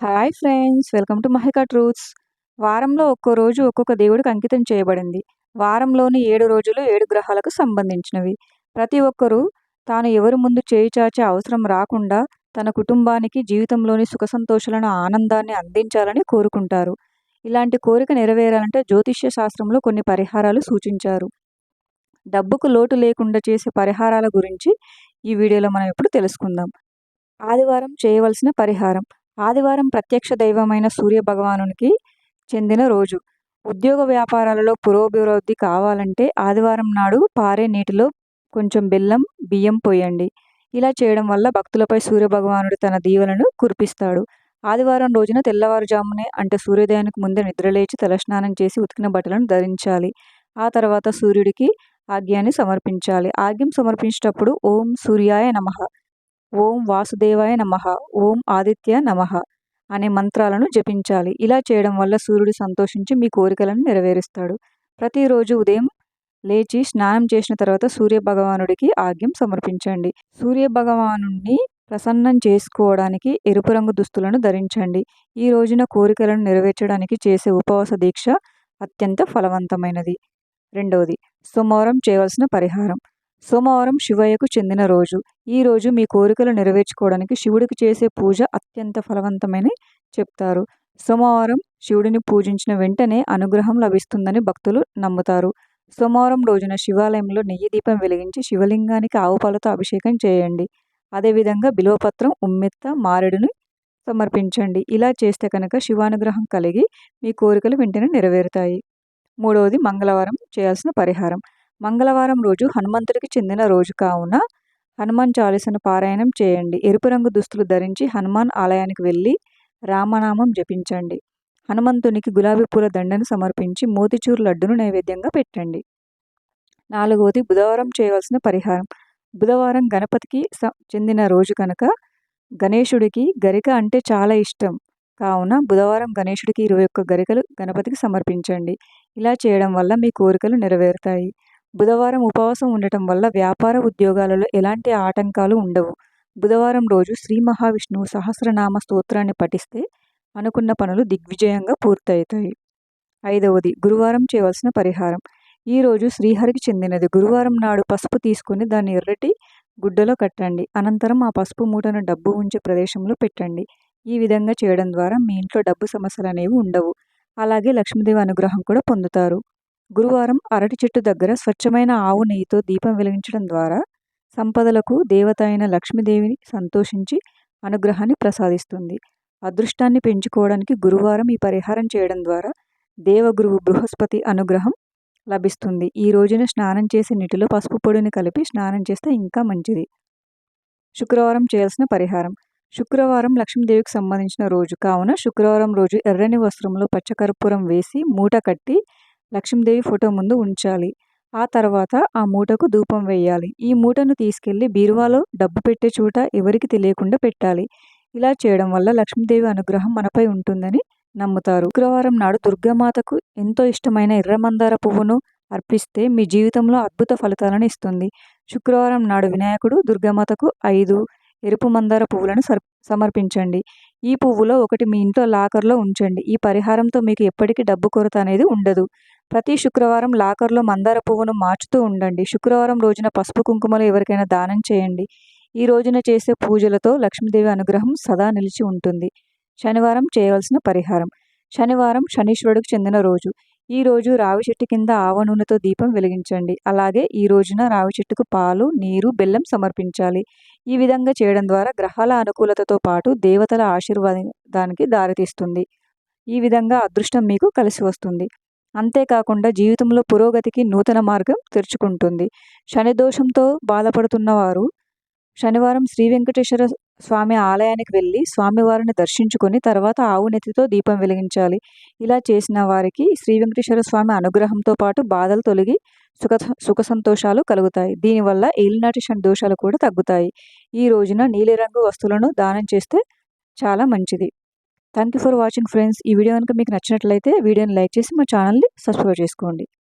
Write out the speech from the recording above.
Hi friends welcome to Mahika truths. వారంలో ఒక్కో రోజు ఒక్కొక్క దేవుడికి అంకితం చేయబడింది. వారంలోని ఏడు రోజులు ఏడు గ్రహాలకు సంబంధించినవి. ప్రతి ఒక్కరూ తాను ఎవరి ముందు చేయి చాచే అవసరం రాకుండా తన కుటుంబానికి జీవితంలోని సుఖ సంతోషాలను ఆనందాన్ని అందించాలని కోరుకుంటారు. ఇలాంటి కోరిక నెరవేరాలంటే జ్యోతిష్య శాస్త్రంలో కొన్ని పరిహారాలు సూచించారు. డబ్బుకు లోటు లేకుండా చేసే పరిహారాల గురించి ఈ వీడియోలో మనం ఇప్పుడు తెలుసుకుందాం. ఆదివారం చేయవలసిన పరిహారం. ఆదివారం ప్రత్యక్ష దైవమైన సూర్య భగవానునికి చెందిన రోజు. ఉద్యోగ వ్యాపారాలలో పురోభివృద్ధి కావాలంటే ఆదివారం నాడు పారే నీటిలో కొంచెం బెల్లం బియ్యం పోయండి. ఇలా చేయడం వల్ల భక్తులపై సూర్యభగవానుడు తన దీవులను కురిపిస్తాడు. ఆదివారం రోజున తెల్లవారుజామునే అంటే సూర్యోదయానికి ముందే నిద్రలేచి తలస్నానం చేసి ఉతికిన బట్టలను ధరించాలి. ఆ తర్వాత సూర్యుడికి ఆజ్ఞాన్ని సమర్పించాలి. ఆజ్ఞం సమర్పించేటప్పుడు ఓం సూర్యాయ నమ. ఓం వాసుదేవాయ నమ ఓం ఆదిత్య నమ అనే మంత్రాలను జపించాలి. ఇలా చేయడం వల్ల సూర్యుడు సంతోషించి మీ కోరికలను నెరవేరుస్తాడు. ప్రతిరోజు ఉదయం లేచి స్నానం చేసిన తర్వాత సూర్య భగవానుడికి ఆజ్ఞం సమర్పించండి. సూర్య భగవానుడిని ప్రసన్నం చేసుకోవడానికి ఎరుపు రంగు దుస్తులను ధరించండి. ఈ రోజున కోరికలను నెరవేర్చడానికి చేసే ఉపవాస దీక్ష అత్యంత ఫలవంతమైనది. రెండవది సోమవారం చేయవలసిన పరిహారం. సోమవారం శివయ్యకు చెందిన రోజు. ఈ రోజు మీ కోరికలు నెరవేర్చుకోవడానికి శివుడికి చేసే పూజ అత్యంత ఫలవంతమని చెప్తారు. సోమవారం శివుడిని పూజించిన వెంటనే అనుగ్రహం లభిస్తుందని భక్తులు నమ్ముతారు. సోమవారం రోజున శివాలయంలో నెయ్యి దీపం వెలిగించి శివలింగానికి ఆవు పాలతో అభిషేకం చేయండి. అదేవిధంగా బిలోపత్రం ఉమ్మెత్త మారెడుని సమర్పించండి. ఇలా చేస్తే కనుక శివానుగ్రహం కలిగి మీ కోరికలు వెంటనే నెరవేరుతాయి. మూడవది మంగళవారం చేయాల్సిన పరిహారం. మంగళవారం రోజు హనుమంతుడికి చెందిన రోజు కావున హనుమాన్ చాలీసను పారాయణం చేయండి. ఎరుపు రంగు దుస్తులు ధరించి హనుమాన్ ఆలయానికి వెళ్ళి రామనామం జపించండి. హనుమంతునికి గులాబీ పూల దండను సమర్పించి మోతిచూరు లడ్డును నైవేద్యంగా పెట్టండి. నాలుగవది బుధవారం చేయవలసిన పరిహారం. బుధవారం గణపతికి చెందిన రోజు కనుక గణేశుడికి గరిక అంటే చాలా ఇష్టం. కావున బుధవారం గణేశుడికి ఇరవై ఒక్క గరికలు గణపతికి సమర్పించండి. ఇలా చేయడం వల్ల మీ కోరికలు నెరవేరుతాయి. బుధవారం ఉపవాసం ఉండటం వల్ల వ్యాపార ఉద్యోగాలలో ఎలాంటి ఆటంకాలు ఉండవు. బుధవారం రోజు శ్రీ మహావిష్ణువు సహస్రనామ స్తోత్రాన్ని పఠిస్తే అనుకున్న పనులు దిగ్విజయంగా పూర్తవుతాయి. ఐదవది గురువారం చేయవలసిన పరిహారం. ఈరోజు శ్రీహరికి చెందినది. గురువారం నాడు పసుపు తీసుకుని దాన్ని ఎర్రటి గుడ్డలో కట్టండి. అనంతరం ఆ పసుపు మూటను డబ్బు ఉంచే ప్రదేశంలో పెట్టండి. ఈ విధంగా చేయడం ద్వారా మీ ఇంట్లో డబ్బు సమస్యలు అనేవి ఉండవు. అలాగే లక్ష్మీదేవి అనుగ్రహం కూడా పొందుతారు. గురువారం అరటి చెట్టు దగ్గర స్వచ్ఛమైన ఆవు నెయ్యితో దీపం వెలిగించడం ద్వారా సంపదలకు దేవత అయిన లక్ష్మీదేవిని సంతోషించి అనుగ్రహాన్ని ప్రసాదిస్తుంది. అదృష్టాన్ని పెంచుకోవడానికి గురువారం ఈ పరిహారం చేయడం ద్వారా దేవగురువు బృహస్పతి అనుగ్రహం లభిస్తుంది. ఈ రోజున స్నానం చేసి నీటిలో పసుపు పొడిని కలిపి స్నానం చేస్తే ఇంకా మంచిది. శుక్రవారం చేయాల్సిన పరిహారం. శుక్రవారం లక్ష్మీదేవికి సంబంధించిన రోజు. కావున శుక్రవారం రోజు ఎర్రని వస్త్రంలో పచ్చకర్పూరం వేసి మూట కట్టి లక్ష్మీదేవి ఫోటో ముందు ఉంచాలి. ఆ తర్వాత ఆ మూటకు ధూపం వేయాలి. ఈ మూటను తీసుకెళ్ళి బీరువాలో డబ్బు పెట్టే చోట ఎవరికి తెలియకుండా పెట్టాలి. ఇలా చేయడం వల్ల లక్ష్మీదేవి అనుగ్రహం మనపై ఉంటుందని నమ్ముతారు. శుక్రవారం నాడు దుర్గామాతకు ఎంతో ఇష్టమైన ఎర్రమందార పువ్వును అర్పిస్తే మీ జీవితంలో అద్భుత ఫలితాలను ఇస్తుంది. శుక్రవారం నాడు వినాయకుడు దుర్గామాతకు ఐదు ఎరుపు మందార పువ్వులను సమర్పించండి. ఈ పువ్వులో ఒకటి మీ ఇంట్లో లాకర్లో ఉంచండి. ఈ పరిహారంతో మీకు ఎప్పటికీ డబ్బు కొరత అనేది ఉండదు. ప్రతి శుక్రవారం లాకర్లో మందార పువ్వును మార్చుతూ ఉండండి. శుక్రవారం రోజున పసుపు కుంకుమలు ఎవరికైనా దానం చేయండి. ఈ రోజున చేసే పూజలతో లక్ష్మీదేవి అనుగ్రహం సదా నిలిచి ఉంటుంది. శనివారం చేయవలసిన పరిహారం. శనివారం శనీశ్వరుడికి చెందిన రోజు. ఈ రోజు రావి చెట్టు కింద ఆవ నూనెతో దీపం వెలిగించండి. అలాగే ఈ రోజున రావి చెట్టుకు పాలు నీరు బెల్లం సమర్పించాలి. ఈ విధంగా చేయడం ద్వారా గ్రహాల అనుకూలతతో పాటు దేవతల ఆశీర్వాదానికి దారితీస్తుంది. ఈ విధంగా అదృష్టం మీకు కలిసి వస్తుంది. అంతేకాకుండా జీవితంలో పురోగతికి నూతన మార్గం తెరుచుకుంటుంది. శని దోషంతో బాధపడుతున్న వారు శనివారం శ్రీ వెంకటేశ్వర స్వామి ఆలయానికి వెళ్ళి స్వామివారిని దర్శించుకొని తర్వాత ఆవు నెత్తితో దీపం వెలిగించాలి. ఇలా చేసిన వారికి శ్రీ వెంకటేశ్వర స్వామి అనుగ్రహంతో పాటు బాధలు తొలగి సుఖ సుఖ సంతోషాలు కలుగుతాయి. దీనివల్ల ఏలినాటి శని దోషాలు కూడా తగ్గుతాయి. ఈ రోజున నీలిరంగు వస్తువులను దానం చేస్తే చాలా మంచిది. Thank you for watching friends ఈ వీడియో కనుక మీకు నచ్చినట్లయితే వీడియోని లైక్ చేసి మా ఛానల్ని సబ్స్క్రైబ్ చేసుకోండి.